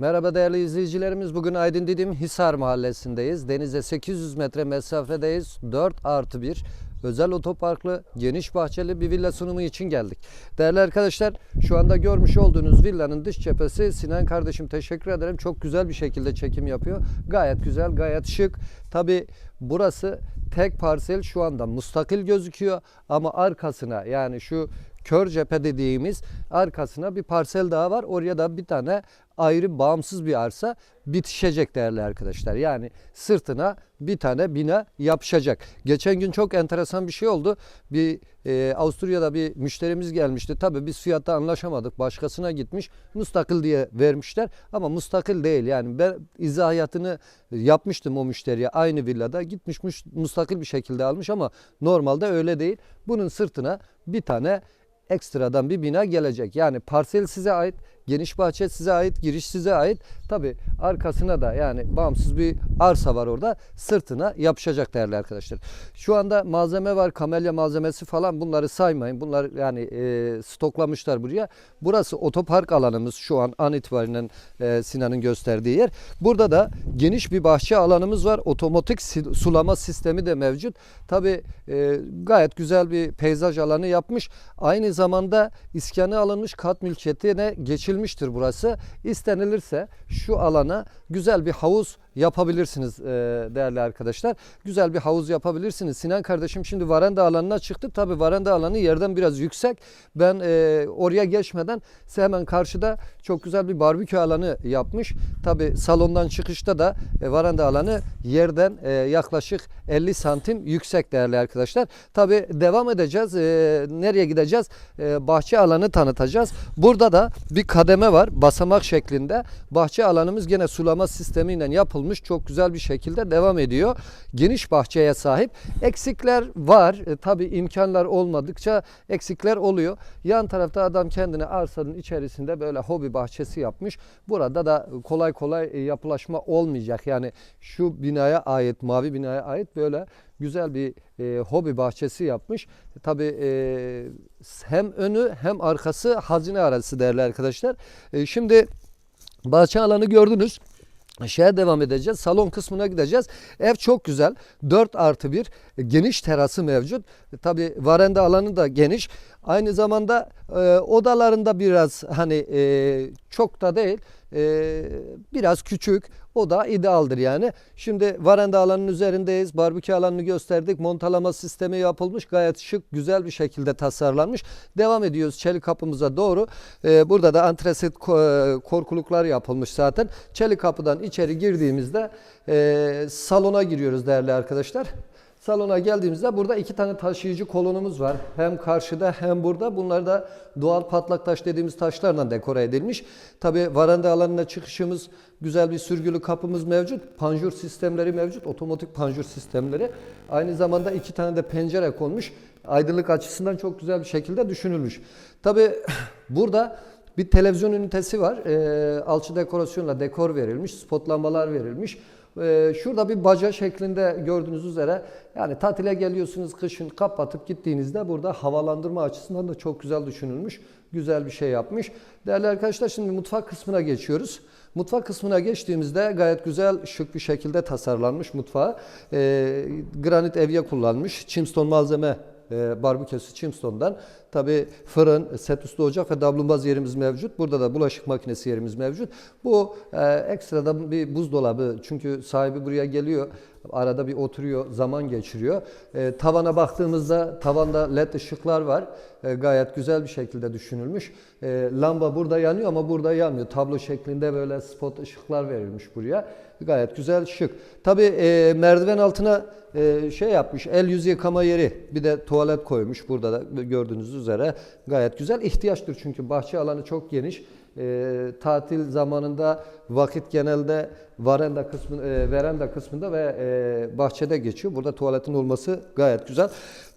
Merhaba değerli izleyicilerimiz. Bugün Aydın Didim Hisar Mahallesi'ndeyiz. Denize 800 metre mesafedeyiz. 4 artı 1 özel otoparklı, geniş bahçeli bir villa sunumu için geldik. Değerli arkadaşlar şu anda görmüş olduğunuz villanın dış cephesi Sinan kardeşim teşekkür ederim. Çok güzel bir şekilde çekim yapıyor. Gayet güzel, gayet şık. Tabi burası tek parsel şu anda mustakil gözüküyor ama arkasına yani şu kör cephe dediğimiz arkasına bir parsel daha var. Oraya da bir tane ayrı bağımsız bir arsa bitişecek değerli arkadaşlar. Yani sırtına bir tane bina yapışacak. Geçen gün çok enteresan bir şey oldu. Bir e, Avusturya'da bir müşterimiz gelmişti. Tabii biz fiyatta anlaşamadık. Başkasına gitmiş. Mustakil diye vermişler ama mustakil değil. Yani ben izahiyatını yapmıştım o müşteriye aynı villada. Gitmiş mustakil bir şekilde almış ama normalde öyle değil. Bunun sırtına bir tane ekstradan bir bina gelecek. Yani parsel size ait, geniş bahçe size ait, giriş size ait. Tabi arkasına da yani bağımsız bir arsa var orada. Sırtına yapışacak değerli arkadaşlar. Şu anda malzeme var, kamelya malzemesi falan bunları saymayın. Bunlar yani e, stoklamışlar buraya. Burası otopark alanımız şu an an itibariyle e, Sinan'ın gösterdiği yer. Burada da geniş bir bahçe alanımız var. Otomatik sulama sistemi de mevcut. Tabi gayet güzel bir peyzaj alanı yapmış. Aynı zamanda iskanı alınmış kat mülkiyetine geçilmiştir burası. İstenilirse şu alana güzel bir havuz yapabilirsiniz e, değerli arkadaşlar. Güzel bir havuz yapabilirsiniz. Sinan kardeşim şimdi varanda alanına çıktı. Tabi varanda alanı yerden biraz yüksek. Ben e, oraya geçmeden hemen karşıda çok güzel bir barbekü alanı yapmış. Tabi salondan çıkışta da e, varanda alanı yerden e, yaklaşık 50 santim yüksek değerli arkadaşlar. Tabi devam edeceğiz. E, nereye gideceğiz? E, bahçe alanı tanıtacağız. Burada da bir kademe var basamak şeklinde. Bahçe alanımız gene sulama sistemiyle yapılmış. Çok güzel bir şekilde devam ediyor. Geniş bahçeye sahip. Eksikler var. E, tabii imkanlar olmadıkça eksikler oluyor. Yan tarafta adam kendine arsanın içerisinde böyle hobi bahçesi yapmış. Burada da kolay kolay e, yapılaşma olmayacak. Yani şu binaya ait, mavi binaya ait böyle güzel bir e, hobi bahçesi yapmış. Tabii e, hem önü hem arkası hazine arası değerli arkadaşlar. E, şimdi bahçe alanı gördünüz. Şeye devam edeceğiz. Salon kısmına gideceğiz. Ev çok güzel. 4 artı 1 geniş terası mevcut. Tabi varanda alanı da geniş. Aynı zamanda e, odalarında biraz hani e, çok da değil. E, biraz küçük. O da idealdir yani. Şimdi varanda alanının üzerindeyiz. Barbekü alanını gösterdik. Montalama sistemi yapılmış. Gayet şık, güzel bir şekilde tasarlanmış. Devam ediyoruz çelik kapımıza doğru. Ee, burada da antresit e, korkuluklar yapılmış zaten. Çelik kapıdan içeri girdiğimizde e, salona giriyoruz değerli arkadaşlar. Salona geldiğimizde burada iki tane taşıyıcı kolonumuz var. Hem karşıda hem burada. Bunlar da doğal patlak taş dediğimiz taşlarla dekore edilmiş. Tabi varanda alanına çıkışımız güzel bir sürgülü kapımız mevcut. Panjur sistemleri mevcut. Otomatik panjur sistemleri. Aynı zamanda iki tane de pencere konmuş. Aydınlık açısından çok güzel bir şekilde düşünülmüş. Tabi burada bir televizyon ünitesi var. Ee, alçı dekorasyonla dekor verilmiş. Spot lambalar verilmiş. Ee, şurada bir baca şeklinde gördüğünüz üzere yani tatile geliyorsunuz kışın kapatıp gittiğinizde burada havalandırma açısından da çok güzel düşünülmüş. Güzel bir şey yapmış. Değerli arkadaşlar şimdi mutfak kısmına geçiyoruz. Mutfak kısmına geçtiğimizde gayet güzel şık bir şekilde tasarlanmış mutfağı. Ee, granit evye kullanmış. Chimstone malzeme e, barbeküsü Chimstone'dan. Tabi fırın, set üstü ocak ve davlumbaz yerimiz mevcut. Burada da bulaşık makinesi yerimiz mevcut. Bu e, ekstradan bir buzdolabı çünkü sahibi buraya geliyor. Arada bir oturuyor, zaman geçiriyor. E, tavana baktığımızda tavanda led ışıklar var. E, gayet güzel bir şekilde düşünülmüş. E, lamba burada yanıyor ama burada yanmıyor. Tablo şeklinde böyle spot ışıklar verilmiş buraya. Gayet güzel, şık. Tabi e, merdiven altına e, şey yapmış, el yüz yıkama yeri. Bir de tuvalet koymuş burada da gördüğünüz üzere. Gayet güzel. ihtiyaçtır çünkü bahçe alanı çok geniş. E, tatil zamanında vakit genelde varanda kısmı, e, veranda kısmında ve e, bahçede geçiyor. Burada tuvaletin olması gayet güzel.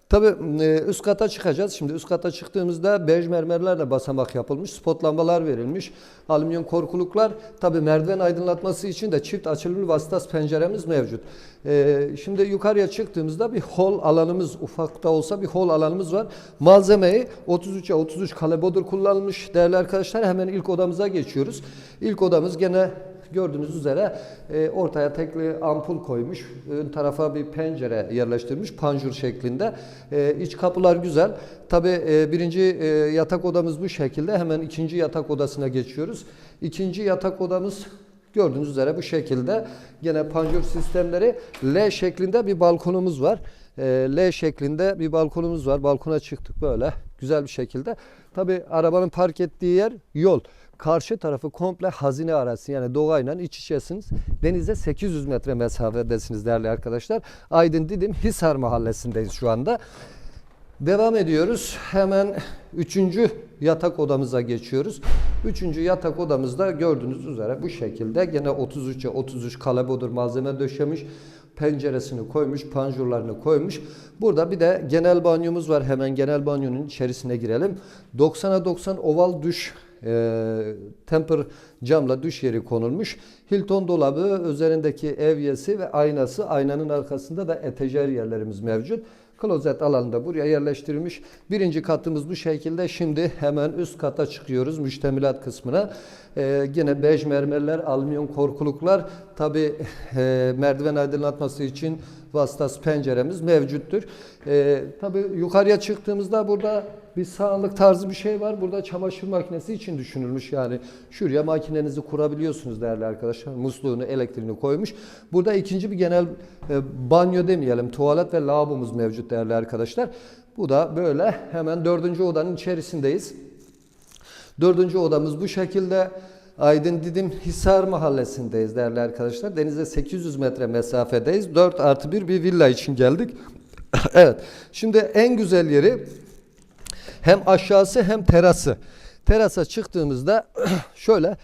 Tabii e, üst kata çıkacağız. Şimdi üst kata çıktığımızda bej mermerlerle basamak yapılmış, spot lambalar verilmiş, alüminyum korkuluklar. Tabii merdiven aydınlatması için de çift açılımlı vasıtas penceremiz mevcut. E, Şimdi yukarıya çıktığımızda bir hol alanımız, ufak da olsa bir hol alanımız var. Malzemeyi 33'e 33 kalebodur kullanılmış değerli arkadaşlar. Hemen ilk odamıza geçiyoruz. İlk odamız gene Gördüğünüz üzere e, ortaya tekli ampul koymuş. Ön tarafa bir pencere yerleştirmiş panjur şeklinde. E, iç kapılar güzel. Tabi birinci e, yatak odamız bu şekilde. Hemen ikinci yatak odasına geçiyoruz. İkinci yatak odamız gördüğünüz üzere bu şekilde. Gene panjur sistemleri L şeklinde bir balkonumuz var. E, L şeklinde bir balkonumuz var. Balkona çıktık böyle güzel bir şekilde. Tabi arabanın park ettiği yer yol. Karşı tarafı komple hazine arası yani doğayla iç içesiniz. Denize 800 metre mesafedesiniz değerli arkadaşlar. Aydın Didim Hisar mahallesindeyiz şu anda. Devam ediyoruz. Hemen üçüncü yatak odamıza geçiyoruz. Üçüncü yatak odamızda gördüğünüz üzere bu şekilde gene 33'e 33 kalebodur malzeme döşemiş. Penceresini koymuş, panjurlarını koymuş. Burada bir de genel banyomuz var. Hemen genel banyonun içerisine girelim. 90'a 90 oval duş e, temper camla duş yeri konulmuş. Hilton dolabı üzerindeki evyesi ve aynası aynanın arkasında da etejer yerlerimiz mevcut. Klozet alanında buraya yerleştirilmiş. Birinci katımız bu şekilde. Şimdi hemen üst kata çıkıyoruz müştemilat kısmına. Ee, yine bej mermerler, alüminyum korkuluklar. Tabi e, merdiven aydınlatması için vasıtası penceremiz mevcuttur. Ee, Tabi yukarıya çıktığımızda burada bir sağlık tarzı bir şey var. Burada çamaşır makinesi için düşünülmüş yani. Şuraya makinenizi kurabiliyorsunuz değerli arkadaşlar. Musluğunu, elektriğini koymuş. Burada ikinci bir genel e, banyo demeyelim. Tuvalet ve lavabomuz mevcut değerli arkadaşlar. Bu da böyle. Hemen dördüncü odanın içerisindeyiz. Dördüncü odamız bu şekilde. Aydın Didim Hisar mahallesindeyiz değerli arkadaşlar. Denize 800 metre mesafedeyiz. 4 artı 1 bir villa için geldik. evet. Şimdi en güzel yeri hem aşağısı hem terası. Terasa çıktığımızda şöyle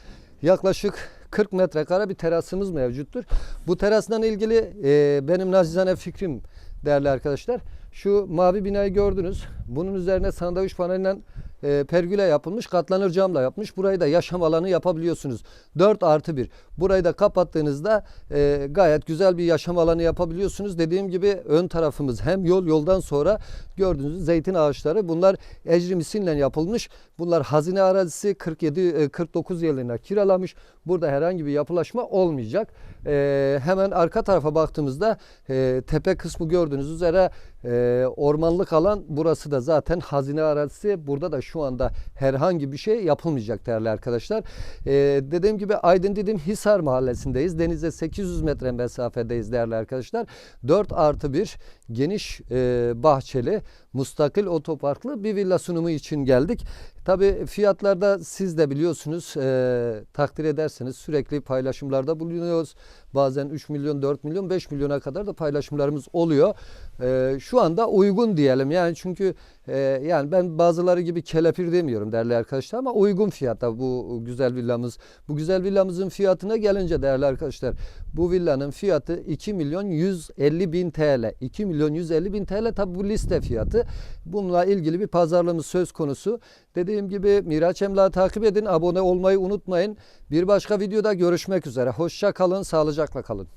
yaklaşık 40 metrekare bir terasımız mevcuttur. Bu terasla ilgili e, benim nacizane fikrim değerli arkadaşlar. Şu mavi binayı gördünüz. Bunun üzerine sandviç paneliyle e, pergüle yapılmış, katlanır camla yapmış. Burayı da yaşam alanı yapabiliyorsunuz. 4 artı 1. Burayı da kapattığınızda e, gayet güzel bir yaşam alanı yapabiliyorsunuz. Dediğim gibi ön tarafımız hem yol yoldan sonra gördüğünüz zeytin ağaçları bunlar ecri misinle yapılmış. Bunlar hazine arazisi 47 e, 49 yılına kiralamış. Burada herhangi bir yapılaşma olmayacak. E, hemen arka tarafa baktığımızda e, tepe kısmı gördüğünüz üzere e, ormanlık alan burası da zaten hazine arazisi. Burada da şu anda herhangi bir şey yapılmayacak değerli arkadaşlar. E, dediğim gibi Aydın Didim Hisar mahallesindeyiz. Denize 800 metre mesafedeyiz değerli arkadaşlar. 4 artı 1 geniş e, bahçeli mustakil otoparklı bir villa sunumu için geldik. Tabi fiyatlarda siz de biliyorsunuz e, takdir ederseniz sürekli paylaşımlarda bulunuyoruz. Bazen 3 milyon, 4 milyon, 5 milyona kadar da paylaşımlarımız oluyor. E, şu anda uygun diyelim yani çünkü e, yani ben bazıları gibi kelepir demiyorum değerli arkadaşlar ama uygun fiyatta bu güzel villamız. Bu güzel villamızın fiyatına gelince değerli arkadaşlar bu villanın fiyatı 2 milyon 150 bin TL. 2 milyon 150 bin TL tabi bu liste fiyatı. Bununla ilgili bir pazarlığımız söz konusu. Dediğim gibi Miraç Emlak'ı takip edin. Abone olmayı unutmayın. Bir başka videoda görüşmek üzere. Hoşça kalın, sağlıcakla kalın.